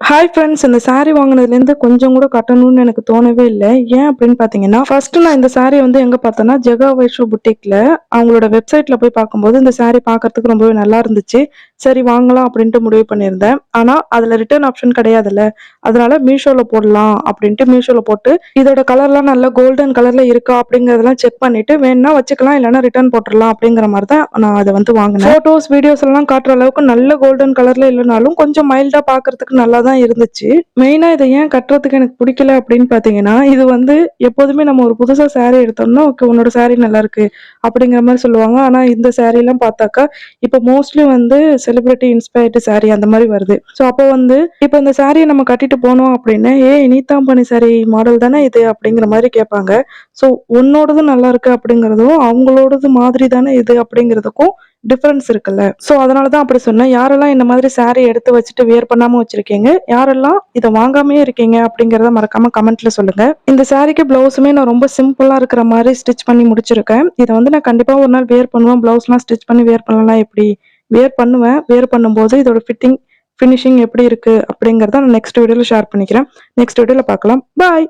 Hi friends இந்த saree வாங்கினதுலேருந்து கொஞ்சம் கூட கட்டணும்னு எனக்கு தோணவே இல்லை. ஏன் அப்படின்னு பார்த்தீங்கன்னா ஃபர்ஸ்ட் நான் இந்த சாரீ வந்து எங்கே பார்த்தேன்னா ஜெகா வைஷோ புட்டிக்கில் அவங்களோட வெப்சைட்ல போய் பார்க்கும்போது இந்த சாரீ பார்க்கறதுக்கு ரொம்பவே நல்லா இருந்துச்சு. சரி வாங்கலாம் அப்படின்ட்டு முடிவு பண்ணியிருந்தேன். ஆனால் அதில் ரிட்டர்ன் ஆப்ஷன் கிடையாதுல்ல. அதனால மீஷோவில் போடலாம் அப்படின்ட்டு மீஷோவில் போட்டு இதோட கலர்லாம் நல்ல கோல்டன் கலரில் இருக்கா அப்படிங்கிறதெல்லாம் செக் பண்ணிட்டு வேணா வச்சுக்கலாம் இல்லைன்னா ரிட்டர்ன் போட்டுடலாம் அப்படிங்கிற மாதிரி தான் நான் அதை வந்து வாங்கினேன். ஃபோட்டோஸ் வீடியோஸ் எல்லாம் காட்டுற அளவுக்கு நல்ல கோல்டன் கலரில் இல்லைனாலும் கொஞ்சம் மைல்டாக பார்க்கறதுக்கு நல்லா தான் இருந்துச்சு. மெயினாக இதை ஏன் கட்டுறதுக்கு எனக்கு பிடிக்கல அப்படின்னு பார்த்தீங்கன்னா இது வந்து எப்போதுமே நம்ம ஒரு புதுசாக சாரீ எடுத்தோம்னா ஓகே உன்னோட சாரீ நல்லா இருக்கு அப்படிங்கிற மாதிரி சொல்லுவாங்க. ஆனால் இந்த சாரீலாம் எல்லாம் பார்த்தாக்கா இப்போ மோஸ்ட்லி வந்து செலிபிரிட்டி இன்ஸ்பயர்டு சாரீ அந்த மாதிரி வருது. ஸோ அப்போ வந்து இப்போ இந்த சாரியை நம்ம கட்டிட்டு போனோம் அப்படின்னு ஏ நீத்தாம்பனி சாரி மாடல் தானே இது? அப்படிங்கிற மாதிரி கேட்பாங்க. ஸோ உன்னோடது நல்லா இருக்கு அப்படிங்கிறதும் அவங்களோடது மாதிரி தானே இது அப்படிங்கிறதுக்கும் டிஃப்ரென்ஸ் இருக்குல்ல. ஸோ அதனால தான் அப்படி சொன்னேன். யாரெல்லாம் இந்த மாதிரி saree எடுத்து வச்சுட்டு வியர் பண்ணாம வச்சிருக்கீங்க யாரெல்லாம் இதை வாங்காமே இருக்கீங்க அப்படிங்கிறத மறக்காம கமெண்ட்ல சொல்லுங்க. இந்த சாரிக்கு பிளவுஸுமே நான் ரொம்ப சிம்பிளா இருக்கிற மாதிரி ஸ்டிச் பண்ணி முடிச்சிருக்கேன். இதை வந்து நான் கண்டிப்பா ஒரு நாள் வியர் பண்ணுவேன். பிளவுஸ்லாம் ஸ்டிச் பண்ணி வியர் பண்ணலாம் எப்படி? வியர் பண்ணுவேன். வியர் பண்ணும்போது இதோட ஃபிட்டிங் ஃபினிஷிங் எப்படி இருக்கு அப்படிங்கிறத நான் நெக்ஸ்ட் வீடியோவில் ஷேர் பண்ணிக்கிறேன். நெக்ஸ்ட் வீடியோவில் பார்க்கலாம். பாய்